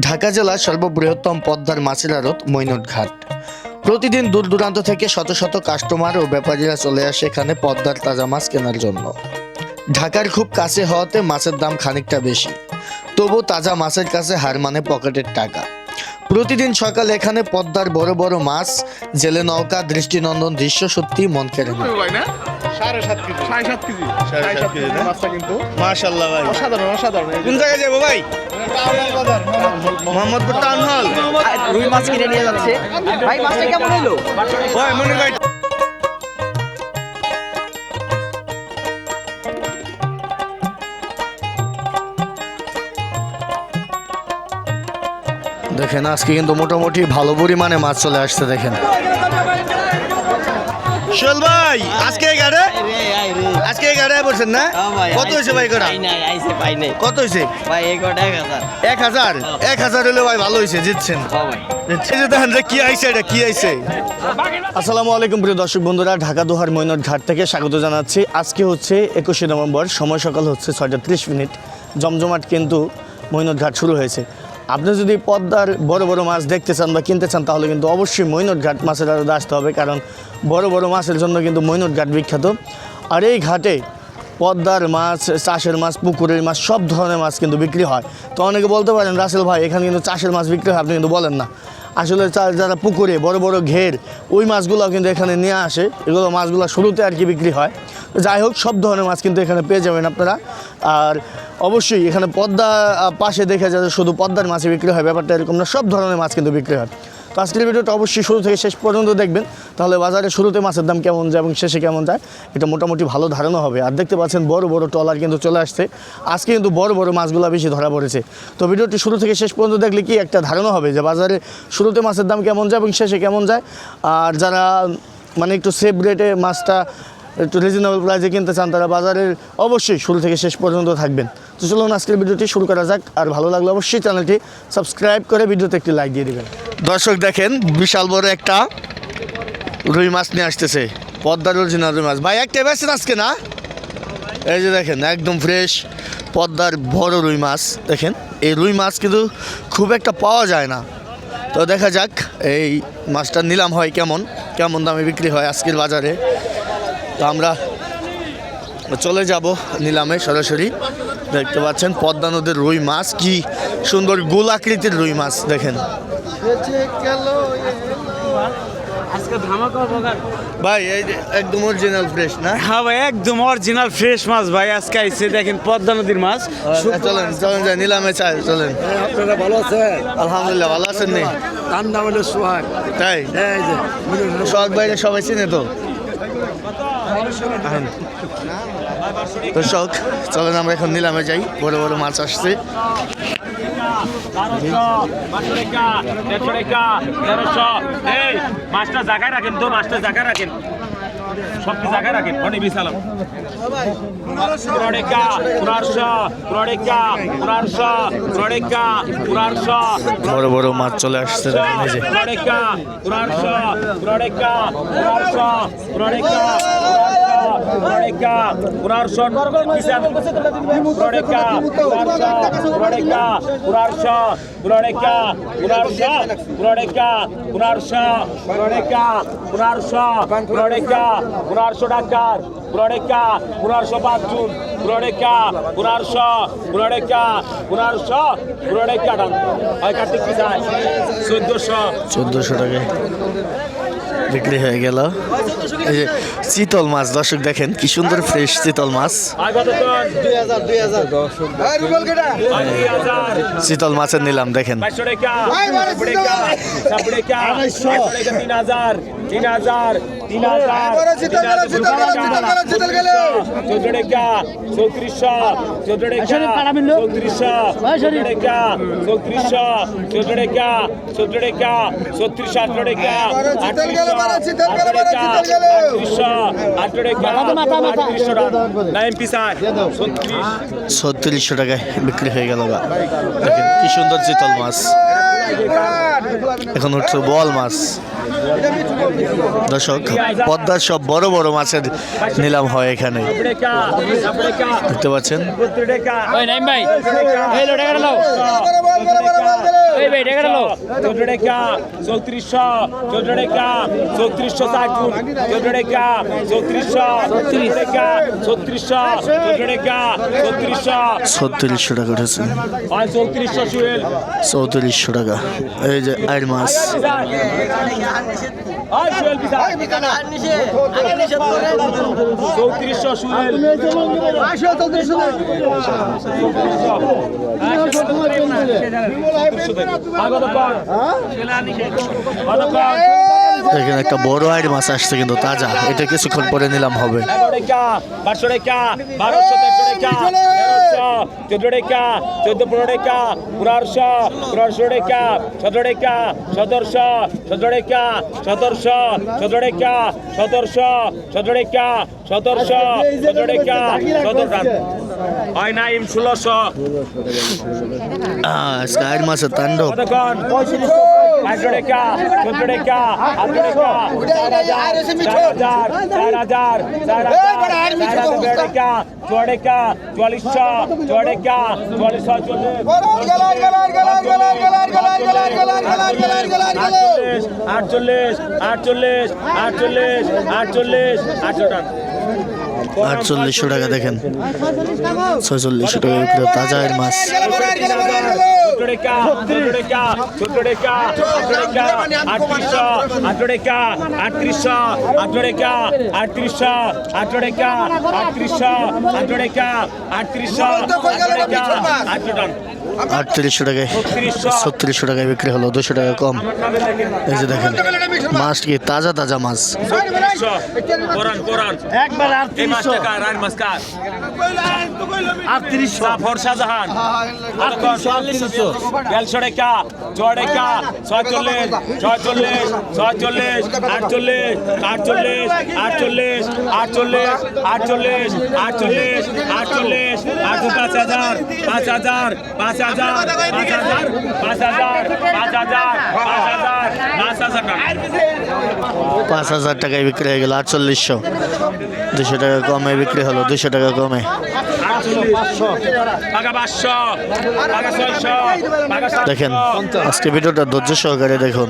ঢাকা জেলার সর্ববৃহত্তম পদ্মার মাছের আড়ত মৈনট প্রতিদিন দূর দূরান্ত থেকে শত শত কাস্টমার ও ব্যাপারীরা চলে আসে এখানে পদ্মার তাজা মাছ কেনার জন্য। ঢাকার খুব কাছে হওয়াতে মাছের দাম খানিকটা বেশি। তবু তাজা মাছের কাছে হার মানে পকেটের টাকা। প্রতিদিন সকালে এখানে পদ্মার বড় বড় মাছ, জেলে নৌকা, দৃষ্টিনন্দন দৃশ্য সত্যি মন কেড়ে সাড়ে সাত কেজি। সাড়ে সাত কেজি। সাড়ে সাত কেজি মাছটা কিন্তু। মাশাল্লাহ ভাই। অসাধারণ অসাধারণ। কোন জায়গায় যাব ভাই? মোহাম্মদপুর টাউন হল রুই মাছ কিনে নিয়ে যাচ্ছে। ভাই মাছটা কেমন হলো ভাই মনির ভাই দেখেন আজকে কিন্তু মোটামুটি ভালো পরিমাণে মাছ চলে আসছে দেখেন। শোল ভাই আজকে গাড়ে আজকে গাড়ে বলছেন না? কত হয়েছে ভাই কটা? কত হয়েছে? ভাই এক হাজার। এক হাজার? হলে ভাই ভালো হয়েছে জিতছেন। যে রে, কি আইছে এটা কি আইছে? আসসালামু আলাইকুম প্রিয় দর্শক বন্ধুরা ঢাকা দোহার মৈনট ঘাট থেকে স্বাগত জানাচ্ছি। আজকে হচ্ছে একুশে নভেম্বর সময় সকাল হচ্ছে ছয়টা ত্রিশ মিনিট। জমজমাট কিন্তু মৈনট ঘাট শুরু হয়েছে। আপনি যদি পদ্মার বড় বড় মাছ দেখতে চান বা কিনতে চান, তাহলে কিন্তু অবশ্যই মৈনট ঘাট মাছের আড়তে আসতে হবে, কারণ বড় বড় মাছের জন্য কিন্তু মৈনট ঘাট বিখ্যাত। আর এই ঘাটে পদ্মার মাছ, চাষের মাছ, পুকুরের মাছ, সব ধরনের মাছ কিন্তু বিক্রি হয়। তো অনেকে বলতে পারেন, রাসেল ভাই, এখানে কিন্তু চাষের মাছ বিক্রি হয়? আপনি কিন্তু বলেন না। আসলে যারা পুকুরে বড় বড় ঘের, ওই মাছগুলো কিন্তু এখানে নিয়ে আসে। এগুলো মাছগুলো শুরুতে আর কি বিক্রি হয়। যাই হোক, সব ধরনের মাছ কিন্তু এখানে পেয়ে যাবেন আপনারা। আর অবশ্যই এখানে পদ্মা পাশে দেখে যাচ্ছে শুধু পদ্মার মাছে বিক্রি হয়, ব্যাপারটা এরকম না, সব ধরনের মাছ কিন্তু বিক্রি হয়। তো আজকের ভিডিওটা অবশ্যই শুরু থেকে শেষ পর্যন্ত দেখবেন। তাহলে বাজারে শুরুতে মাছের দাম কেমন যায় এবং শেষে কেমন যায়, এটা মোটামুটি ভালো ধারণা হবে। আর দেখতে পাচ্ছেন বড় বড় ট্রলার কিন্তু চলে আসছে। আজকে কিন্তু বড় বড় মাছগুলো বেশি ধরা পড়েছে। তো ভিডিওটি শুরু থেকে শেষ পর্যন্ত দেখলে কি একটা ধারণা হবে যে বাজারে শুরুতে মাছের দাম কেমন যায় এবং শেষে কেমন যায়? আর যারা মানে একটু সেফ রেটে মাছটা একটু রিজনেবল প্রাইসে কিনতে চান, তারা বাজারের অবশ্যই শুরু থেকে শেষ পর্যন্ত থাকবেন। তো চলুন আজকের ভিডিওটি শুরু করা যাক। আর ভালো লাগলে অবশ্যই চ্যানেলটি সাবস্ক্রাইব করে ভিডিওতে একটি লাইক দিয়ে দিবেন। দর্শক, দেখেন, বিশাল বড় একটা রুই মাছ নিয়ে আসতেছে। পদ্মার অরিজিনাল রুই মাছ। ভাই একটা বেছেন আজকে, না? এই যে দেখেন, একদম ফ্রেশ পদ্মার বড় রুই মাছ। দেখেন, এই রুই মাছ কিন্তু খুব একটা পাওয়া যায় না। তো দেখা যাক, এই মাছটা নিলাম হয় কেমন কেমন দামে বিক্রি হয় আজকের বাজারে। তো আমরা চলে যাব নিলামে সরাসরি। দেখতে পাচ্ছেন পদ্মা নদীর রুই মাছ কি সুন্দর গোল আকৃতির রুই মাছ দেখেন। আজকে ধামাকা বাগান ভাই এই একদম অরিজিনাল ফ্রেশ না? হ্যাঁ ভাই একদম অরিজিনাল ফ্রেশ মাছ ভাই আজকে আইছে দেখেন পদ্মা নদীর মাছ। চলেন চলেন যাই নিলামে চাই চলেন। আপনারা ভালো আছেন? আলহামদুলিল্লাহ ভালো আছেন নি? তার নাম হলো সোহাগ। তাই? এই যে শখ সবাই চিনে তো? তো শখ চলেন আমরা এখন নিলামে যাই। বড় বড় মাছ আসছে। মাছটা জায়গায় রাখেন তো মাছটা জায়গায় রাখেন। সব আগে রাখেন অনেক বিশাল পুরাড়িকা পুরারশা পুরাড়িকা পুরারশা পুরাড়িকা পুরারশা। বড় বড় মাছ চলে আসছে দেখেন এই যে। পুরাড়িকা পুরারশা পুরাড়িকা পুরারশা পুরাড়িকা। পুরাড়িকা পুরারশা কিসান পুরাড়িকা পুরারশা পুরাড়িকা পুরারশা পুরাড়িকা পুরারশা পুরাড়িকা পুরারশা পুরাড়িকা পুরারশা পুরাড়িকা পুরারশো ডাকার পুরাড়িকা পুরারশো পাঁচজন পুরাড়িকা পুরারশা পুরাড়িকা পুরারশা পুরাড়িকা ডান। হয় কার্তিক কি যায় চোদ্দশো। চোদ্দোশো টাকায় বিক্রি হয়ে গেল। চিতল মাছ দর্শক দেখেন কি সুন্দর ফ্রেশ চিতল মাছ হয় চিতল মাছের নিলাম দেখেন টাকা টাকা টাকা টাকা টাকা টাকা ছত্রিশ আঠারো টাকা গেল। আটত্রিশশো আঠারো টাকা ছত্রিশশো টাকায় বিক্রি হয়ে গেল কি সুন্দর চিতল মাছ। এখন হচ্ছে বল মাছ। দর্শক পদ্মার সব বড় বড় মাছের নিলাম হয় এখানে। দেখতে পাচ্ছেন? চৌত্রিশশো টাকা চৌত্রিশশো টাকা টাকা উঠেছে। চৌত্রিশশো চৌত্রিশশো টাকা। এই যে আট মাস চৌত্রিশশো সুয়েল আগত কর এখানে একটা বড় আইর মাছ আসছে কিন্তু তাজা। এটা কিছুক্ষণ পরে নিলাম হবে। চোদ্দ টাকা চোদ্দ পনেরো টাকা পনেরোশো পনেরোশো টাকা সতেরো টাকা সতেরোশো সতেরো টাকা সতেরোশো সতেরো টাকা সতেরোশো সতেরো টাকা সতেরোশো সতেরো টাকা সতেরো হয় নাইম ষোলোশো। আজকে আইর মাছের তাণ্ডব। আটশো টাকা চোদ্দ টাকা আটশো টাকা চার হাজার চার হাজার চার হাজার চার হাজার টাকা ছ টাকা চুয়াল্লিশশো ছ টাকা চুয়াল্লিশশো চল্লিশ আটচল্লিশ আটচল্লিশ আটচল্লিশ আটচল্লিশ আটশো টাকা আটচল্লিশশো টাকা দেখেন ছয়চল্লিশশো টাকা হয় তাজা এর মাছ আটত্রিশশো আটত্রিশশো টাকায় ছত্রিশশো টাকায় বিক্রি হলো দুশো টাকা কম। এই যে দেখেন মাছ কি? তাজা তাজা মাছ। আটত্রিশশো। জাহান টাকা ছয়চল্লিশ ছয়চল্লিশ ছয়চল্লিশ, আটচল্লিশ আটচল্লিশ আটচল্লিশ আটচল্লিশ আটচল্লিশ আটচল্লিশ আটচল্লিশ আটশো পাঁচ হাজার পাঁচ হাজার পাঁচ হাজার পাঁচ হাজার পাঁচ হাজার পাঁচ হাজার পাঁচ হাজার পাঁচ হাজার টাকা। পাঁচ হাজার টাকায় বিক্রি হয়ে গেল আটচল্লিশশো। দুশো টাকা কমে বিক্রি হলো, দুশো টাকা কমে। দেখেন আজকে ভিডিওটা ধৈর্য সহকারে দেখুন।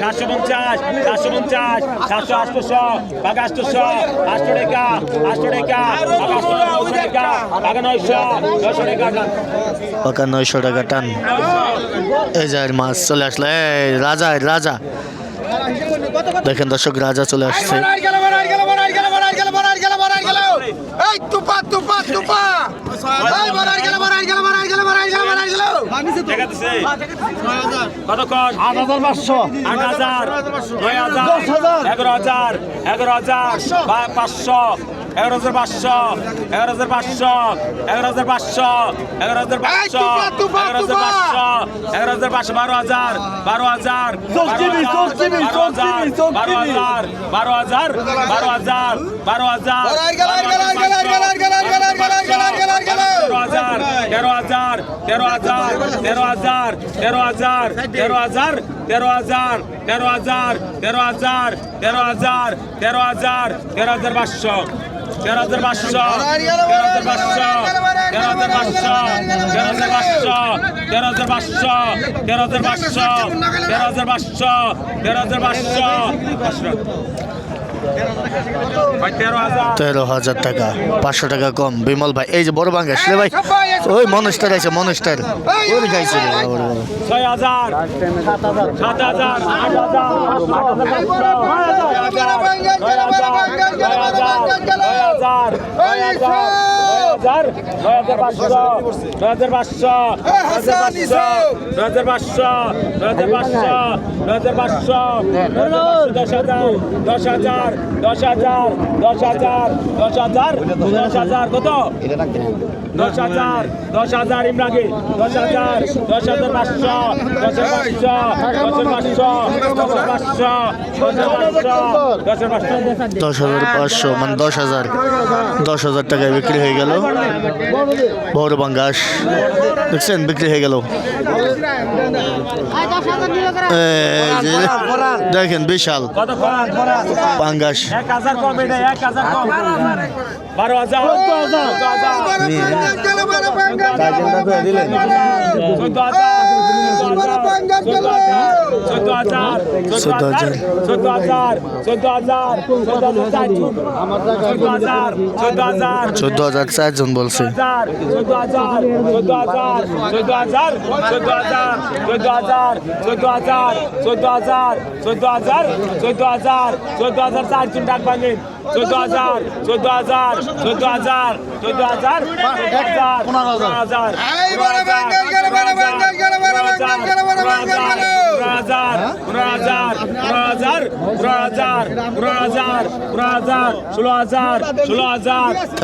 সাতশো পঞ্চাশ সাতশো পঞ্চাশ সাতশো আটশোশো টাকা আটশোশো আটশো আটশো নয়শো টাকা পাকা নয়শো টাকা টান। এই যে মাছ চলে আসলো। এই রাজা রাজা। দেখেন দর্শক রাজা চলে আসছে। তুপা তুপা তুপা কতক্ষণ আট হাজার পাঁচশো আট হাজার নয় হাজার এগারো হাজার এগারো হাজার বা- পাঁচশো এগারো হাজার পাঁচশো এগারো হাজার পাঁচশো এগারো হাজার পাঁচশো এগারো হাজার পাঁচশো তুপা, তুপা, এগারো হাজার তুপা। পাঁচশো এগারো হাজার পাঁচশো বারো হাজার বারো হাজার বারো হাজার বারো হাজার বারো হাজার বারো হাজার বারো হাজার তেরো হাজার তেরো হাজার তেরো হাজার তেরো হাজার তেরো হাজার তেরো হাজার তেরো হাজার তেরো হাজার তেরো হাজার তেরো হাজার তেরো হাজার পাঁচশো তেরো হাজার পাঁচশো তেরো হাজার পাঁচশো তেরো হাজার পাঁচশো তেরো হাজার পাঁচশো তেরো হাজার পাঁচশো তেরো হাজার পাঁচশো তেরো হাজার পাঁচশো তেরো হাজার পাঁচশো ভাই তেরো হাজার টাকা, পাঁচশো টাকা কম। বিমল ভাই, এই যে বড় বাঙ্গা রে ভাই, ওই মনস্টার আছে মনস্টার ওই গাইছে। ছয় হাজার। কত দশ হাজার দশ হাজার ইমরাগে দশ হাজার দশ হাজার পাঁচশো দশ পাঁচশো পাঁচশো দশ পাঁচশো দশ হাজার পাঁচশো মানে দশ হাজার দশ হাজার টাকায় বিক্রি হয়ে গেল বড় বাঙ্গাস দেখছেন বিক্রি হয়ে গেল। দেখেন বিশাল। পাঙ্গাস এক চোদ্দ হাজার চোদ্দ হাজার চোদ্দ হাজার চোদ্দ হাজার চোদ্দ হাজার চোদ্দ হাজার চোদ্দ হাজার চোদ্দ হাজার চারজন চোদ্দ হাজার চোদ্দ হাজার চোদ্দ হাজার চারজন বলছে হাজার চোদ্দ হাজার চোদ্দ হাজার চোদ্দ হাজার চোদ্দ হাজার চোদ্দ হাজার চোদ্দ হাজার চোদ্দ হাজার চোদ্দ হাজার চোদ্দ হাজার চোদ্দ হাজার চারজন ডাক ভাঙেন চোদ্দ হাজার চোদ্দ হাজার চোদ্দ হাজার চোদ্দ হাজার পনেরো হাজার। পনেরো হাজার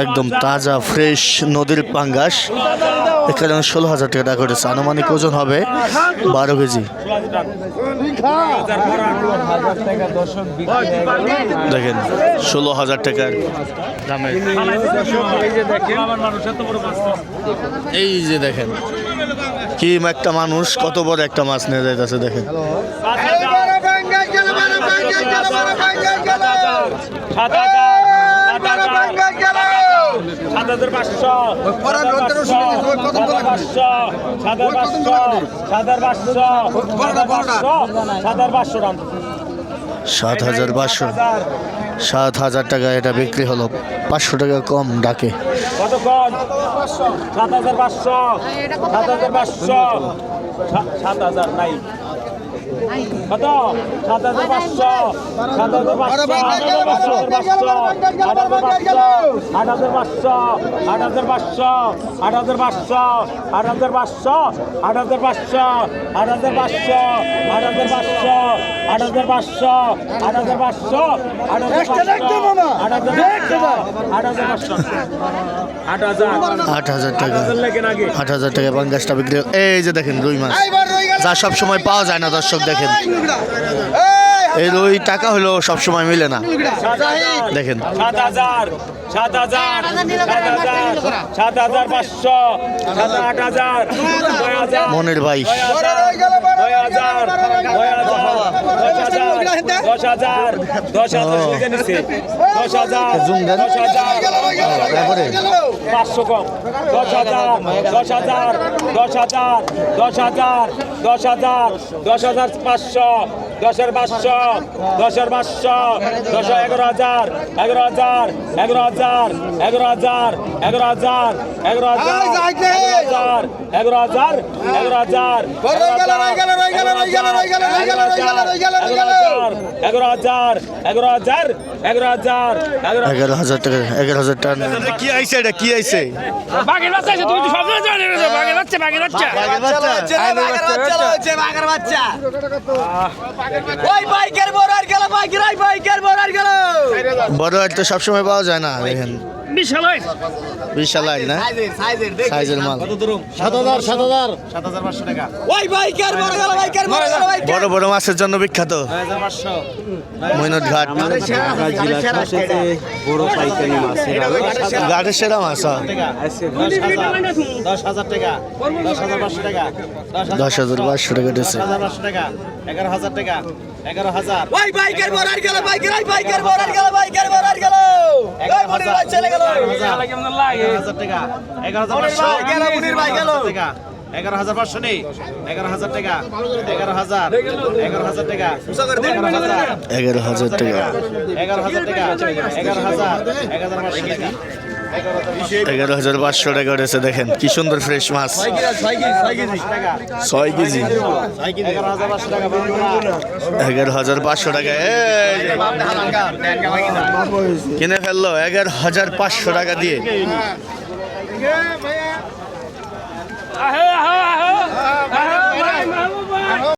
একদম তাজা ফ্রেশ নদীর পাঙ্গাস এখানে ষোলো হাজার টাকা করেছে আনুমানিক ওজন হবে বারো কেজি দেখেন ষোলো হাজার টাকার দামের এই যে দেখেন কি একটা মানুষ কত বড় একটা মাছ নিয়ে যাইতেছে দেখেন সাত হাজার পাঁচশো সাত হাজার টাকা এটা বিক্রি হলো পাঁচশো টাকা কম ডাকে কতক্ষণ? সাত হাজার পাঁচশো। সাত হাজার পাঁচশো। সাত হাজার নাই। কত সাত হাজার পাঁচশো সাত হাজার পাঁচশো আট হাজার পাঁচশো আট হাজার পাঁচশো আট হাজার পাঁচশো আট হাজার পাঁচশো আট হাজার পাঁচশো আট হাজার পাঁচশো আট হাজার পাঁচশো আট হাজার পাঁচশো আট হাজার পাঁচশো আট হাজার পাঁচশো আট হাজার পাঁচশো আট হাজার পাঁচশো আট হাজার পাঁচশো আট হাজার আট হাজার টাকা আট হাজার টাকা পাঙ্গাসটা বিক্রি এই যে দেখেন রুই মাছ। যা সব সময় পাওয়া যায় না দর্শক সব দেখেন এই ওই টাকা হলো সবসময় মিলে না দেখেন সাত হাজার সাত হাজার সাত হাজার পাঁচশো সাত আট হাজার মনের ভাই হাজার হাজার দশ হাজার দশ হাজার নিচ্ছে দশ হাজার দশ হাজার পাঁচশো কম দশ হাজার দশ হাজার দশ হাজার দশ হাজার দশ হাজার দশ হাজার পাঁচশো দশের পাঁচশো দশের পাঁচশো দশ এগারো হাজার এগারো হাজার এগারো হাজার এগারো হাজার এগারো হাজার এগারো হাজার এগারো হাজার এগারো হাজার এগারো হাজার এগারো হাজার এগারো হাজার এগারো এগারো হাজার টাকা এগারো হাজার টাকা কি আইছে এটা কি আইছে? বাঘের বাচ্চা আছে তুমি তো সব জানো বাঘের বাচ্চা বাঘের বাচ্চা ওই বাইকের বড়ার গেল বাইকের ওই বাইকের বড়ার গেল। বড় আর তো সবসময় পাওয়া যায় না দেখেন। বড় বড় মাছের জন্য বিখ্যাত। মইনট বড় সেরা মাছ। হ্যাঁ। দশ হাজার টাকা দশ হাজার পাঁচশো টাকা দশ হাজার পাঁচশো টাকা দশ হাজার টাকা এগারো হাজার টাকা এগারো হাজার। এগারো হাজার পাঁচশো নেই এগারো হাজার টাকা এগারো হাজার এগারো হাজার টাকা এগারো হাজার টাকা এগারো হাজার টাকা এগারো হাজার এগারো হাজার টাকা এগারো হাজার পাঁচশো টাকা উঠেছে দেখেন, কি সুন্দর ফ্রেশ মাছ। ছয় কেজি। এগারো হাজার পাঁচশো টাকা। কিনে ফেলল, এগারো হাজার পাঁচশো টাকা দিয়ে।